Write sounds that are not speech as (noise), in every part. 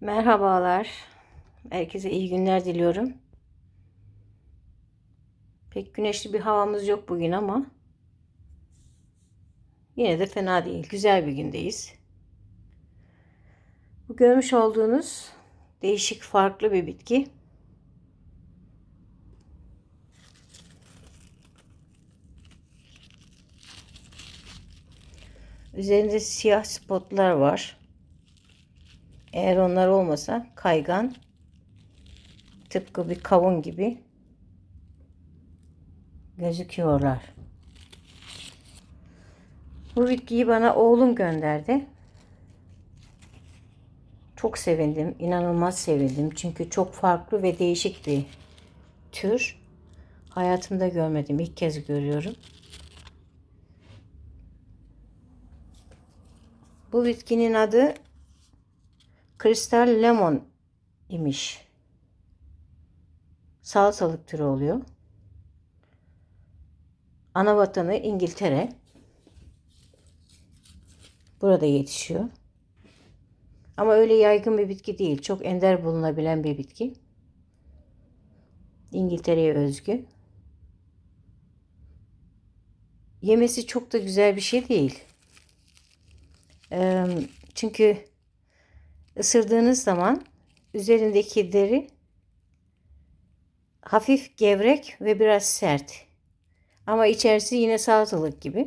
Merhabalar. Herkese iyi günler diliyorum. Pek güneşli bir havamız yok bugün ama yine de fena değil. Güzel bir gündeyiz. Bu görmüş olduğunuz değişik farklı bir bitki. Üzerinde siyah spotlar var. Eğer onlar olmasa kaygan tıpkı bir kavun gibi gözüküyorlar. Bu bitkiyi bana oğlum gönderdi. Çok sevindim, inanılmaz sevindim. Çünkü çok farklı ve değişik bir tür. Hayatımda görmedim, ilk kez görüyorum. Bu bitkinin adı kristal lemon imiş. Salatalık türü oluyor. Ana vatanı İngiltere. Burada yetişiyor. Ama öyle yaygın bir bitki değil. Çok ender bulunabilen bir bitki. İngiltere'ye özgü. Yemesi çok da güzel bir şey değil. Çünkü ısırdığınız zaman üzerindeki deri hafif gevrek ve biraz sert. Ama içerisi yine salatalık gibi.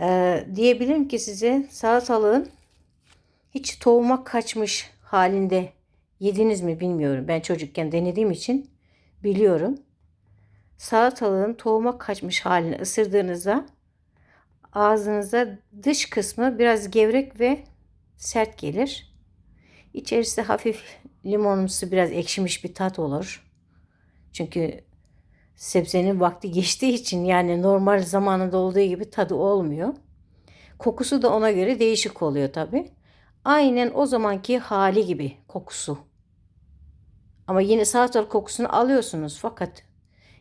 Ee, diyebilirim ki size salatalığın hiç tohuma kaçmış halinde yediniz mi bilmiyorum. Ben çocukken denediğim için biliyorum. Salatalığın tohuma kaçmış halini ısırdığınızda ağzınıza dış kısmı biraz gevrek ve sert gelir. İçerisi hafif limonumsu biraz ekşimiş bir tat olur. Çünkü sebzenin vakti geçtiği için yani normal zamanında olduğu gibi tadı olmuyor. Kokusu da ona göre değişik oluyor tabi. Aynen o zamanki hali gibi kokusu. Ama yine salatalık kokusunu alıyorsunuz fakat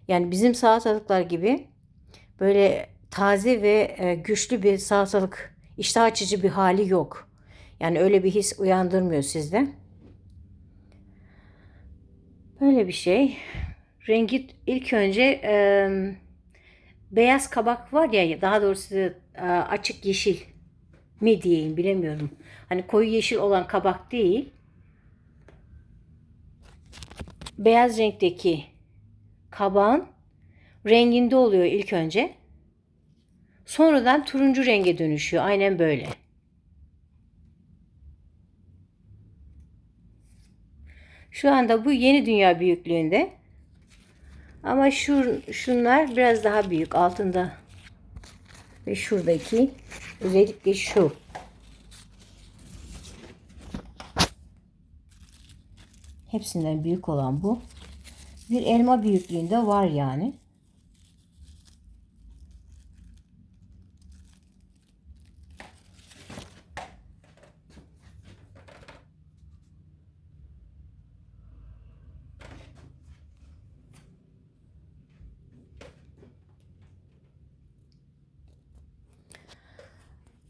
yani bizim salatalıklar gibi böyle taze ve e, güçlü bir salatalık iştah açıcı bir hali yok. Yani öyle bir his uyandırmıyor sizde. Böyle bir şey. Rengi ilk önce e, beyaz kabak var ya daha doğrusu e, açık yeşil mi diyeyim bilemiyorum. Hani koyu yeşil olan kabak değil. Beyaz renkteki kabağın renginde oluyor ilk önce. Sonradan turuncu renge dönüşüyor. Aynen böyle. Şu anda bu yeni dünya büyüklüğünde. Ama şu şunlar biraz daha büyük altında. Ve şuradaki özellikle şu. Hepsinden büyük olan bu. Bir elma büyüklüğünde var yani.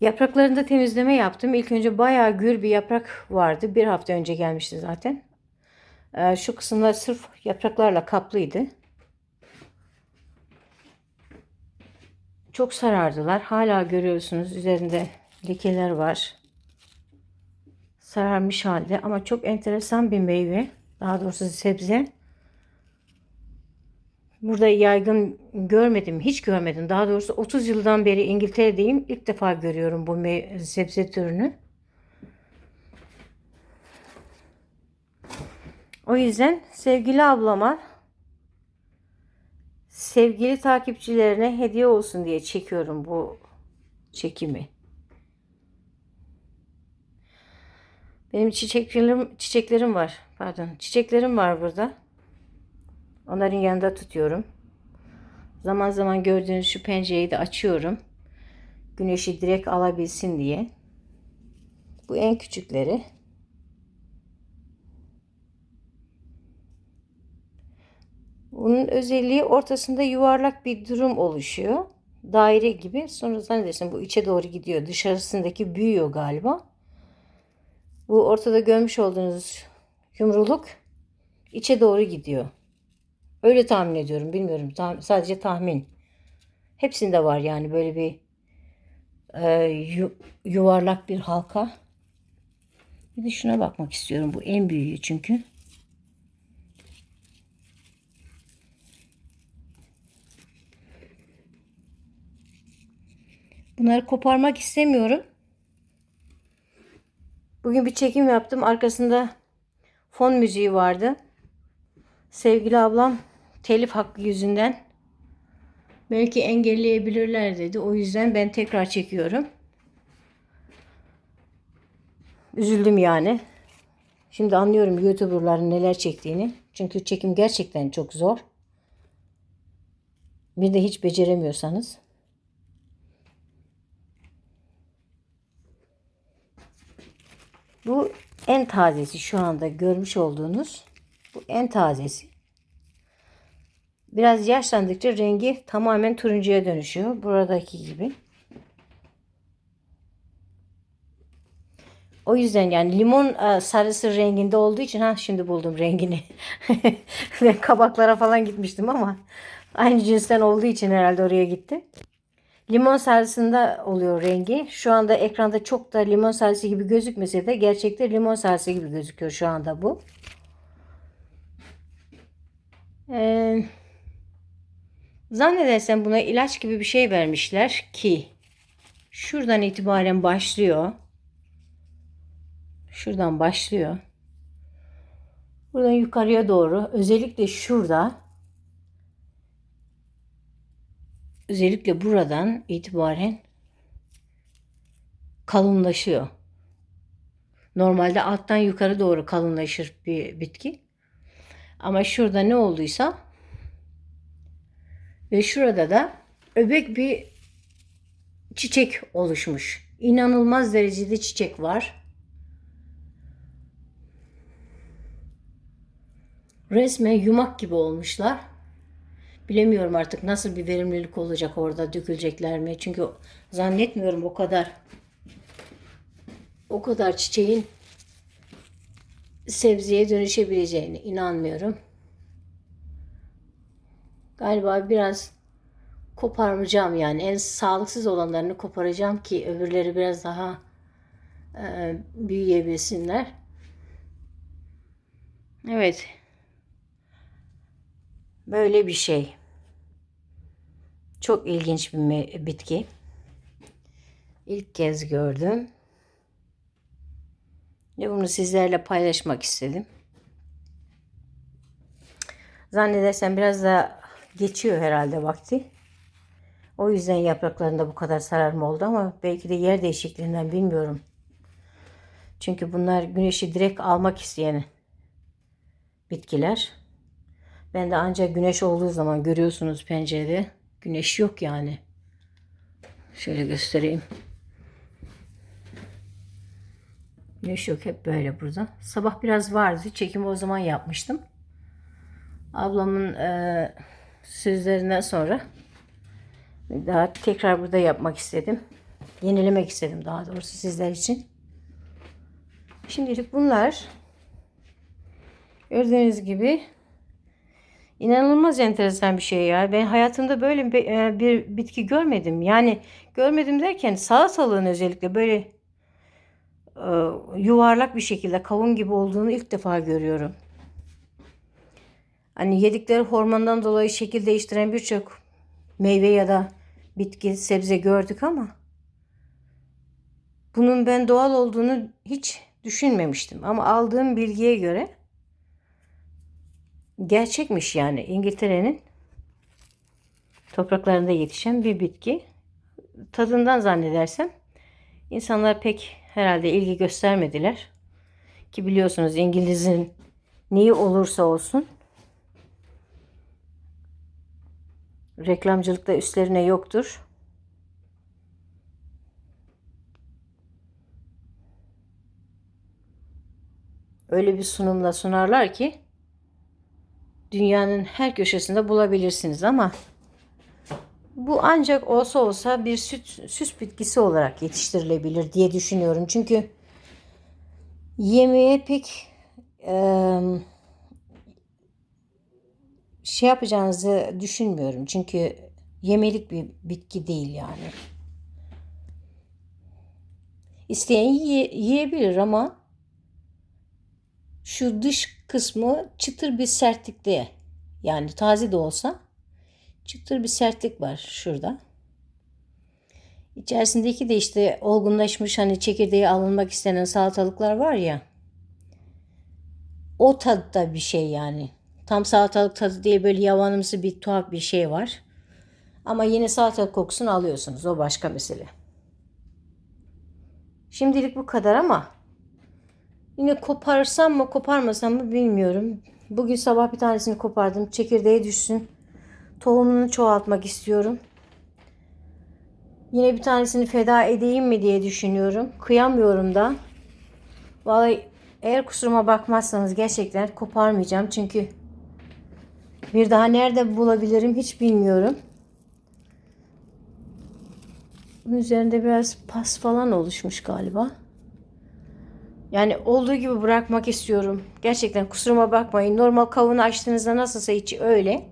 Yapraklarında temizleme yaptım. İlk önce bayağı gür bir yaprak vardı. Bir hafta önce gelmişti zaten. Ee, şu kısımlar sırf yapraklarla kaplıydı. Çok sarardılar. Hala görüyorsunuz üzerinde lekeler var. Sararmış halde ama çok enteresan bir meyve. Daha doğrusu sebze. Burada yaygın görmedim, hiç görmedim. Daha doğrusu 30 yıldan beri İngiltere'deyim. İlk defa görüyorum bu sebze türünü. O yüzden sevgili ablama sevgili takipçilerine hediye olsun diye çekiyorum bu çekimi. Benim çiçeklerim çiçeklerim var. Pardon. Çiçeklerim var burada. Onların yanında tutuyorum. Zaman zaman gördüğünüz şu pencereyi de açıyorum. Güneşi direkt alabilsin diye. Bu en küçükleri. Bunun özelliği ortasında yuvarlak bir durum oluşuyor. Daire gibi. Sonra zannedersin bu içe doğru gidiyor. Dışarısındaki büyüyor galiba. Bu ortada görmüş olduğunuz yumruluk içe doğru gidiyor. Öyle tahmin ediyorum. Bilmiyorum. Tah- sadece tahmin. Hepsinde var yani böyle bir e, yu- yuvarlak bir halka. Bir de şuna bakmak istiyorum. Bu en büyüğü çünkü. Bunları koparmak istemiyorum. Bugün bir çekim yaptım. Arkasında fon müziği vardı. Sevgili ablam telif hakkı yüzünden belki engelleyebilirler dedi. O yüzden ben tekrar çekiyorum. Üzüldüm yani. Şimdi anlıyorum YouTuber'ların neler çektiğini. Çünkü çekim gerçekten çok zor. Bir de hiç beceremiyorsanız. Bu en tazesi şu anda görmüş olduğunuz. Bu en tazesi. Biraz yaşlandıkça rengi tamamen turuncuya dönüşüyor. Buradaki gibi. O yüzden yani limon e, sarısı renginde olduğu için ha şimdi buldum rengini. (laughs) Ben kabaklara falan gitmiştim ama aynı cinsten olduğu için herhalde oraya gitti. Limon sarısında oluyor rengi. Şu anda ekranda çok da limon sarısı gibi gözükmese de gerçekte limon sarısı gibi gözüküyor şu anda bu. Ee, zannedersem buna ilaç gibi bir şey vermişler ki şuradan itibaren başlıyor. Şuradan başlıyor. Buradan yukarıya doğru özellikle şurada özellikle buradan itibaren kalınlaşıyor. Normalde alttan yukarı doğru kalınlaşır bir bitki. Ama şurada ne olduysa ve şurada da öbek bir çiçek oluşmuş. İnanılmaz derecede çiçek var. Resmen yumak gibi olmuşlar. Bilemiyorum artık nasıl bir verimlilik olacak orada dökülecekler mi? Çünkü zannetmiyorum o kadar o kadar çiçeğin sebzeye dönüşebileceğini inanmıyorum. Galiba biraz koparmayacağım yani en sağlıksız olanlarını koparacağım ki öbürleri biraz daha e, büyüyebilsinler. Evet. Böyle bir şey. Çok ilginç bir bitki. İlk kez gördüm. Ve bunu sizlerle paylaşmak istedim. Zannedersem biraz da geçiyor herhalde vakti. O yüzden yapraklarında bu kadar sararma oldu ama belki de yer değişikliğinden bilmiyorum. Çünkü bunlar güneşi direkt almak isteyen bitkiler. Ben de ancak güneş olduğu zaman görüyorsunuz pencerede. Güneş yok yani. Şöyle göstereyim. Güneş yok hep böyle burada. Sabah biraz vardı. Çekimi o zaman yapmıştım. Ablamın e, sözlerinden sonra daha tekrar burada yapmak istedim. Yenilemek istedim daha doğrusu sizler için. Şimdilik bunlar gördüğünüz gibi İnanılmaz enteresan bir şey ya. Ben hayatımda böyle bir, e, bir bitki görmedim. Yani görmedim derken salatalığın özellikle böyle e, yuvarlak bir şekilde kavun gibi olduğunu ilk defa görüyorum. Hani yedikleri hormondan dolayı şekil değiştiren birçok meyve ya da bitki, sebze gördük ama bunun ben doğal olduğunu hiç düşünmemiştim. Ama aldığım bilgiye göre gerçekmiş yani İngiltere'nin topraklarında yetişen bir bitki. Tadından zannedersem insanlar pek herhalde ilgi göstermediler. Ki biliyorsunuz İngiliz'in neyi olursa olsun reklamcılıkta üstlerine yoktur. Öyle bir sunumla sunarlar ki dünyanın her köşesinde bulabilirsiniz ama bu ancak olsa olsa bir süt, süs bitkisi olarak yetiştirilebilir diye düşünüyorum. Çünkü yemeğe pek eee, şey yapacağınızı düşünmüyorum. Çünkü yemelik bir bitki değil yani. İsteyen yiye- yiyebilir ama şu dış kısmı çıtır bir sertlikte. Yani taze de olsa çıtır bir sertlik var şurada. İçerisindeki de işte olgunlaşmış hani çekirdeği alınmak istenen salatalıklar var ya. O tatta bir şey yani. Tam salatalık tadı diye böyle yavanımsı bir tuhaf bir şey var. Ama yine salatalık kokusunu alıyorsunuz. O başka mesele. Şimdilik bu kadar ama yine koparsam mı koparmasam mı bilmiyorum. Bugün sabah bir tanesini kopardım. Çekirdeğe düşsün. Tohumunu çoğaltmak istiyorum. Yine bir tanesini feda edeyim mi diye düşünüyorum. Kıyamıyorum da. Vallahi eğer kusuruma bakmazsanız gerçekten koparmayacağım. Çünkü bir daha nerede bulabilirim hiç bilmiyorum. Bunun üzerinde biraz pas falan oluşmuş galiba. Yani olduğu gibi bırakmak istiyorum. Gerçekten kusuruma bakmayın. Normal kavunu açtığınızda nasılsa içi öyle.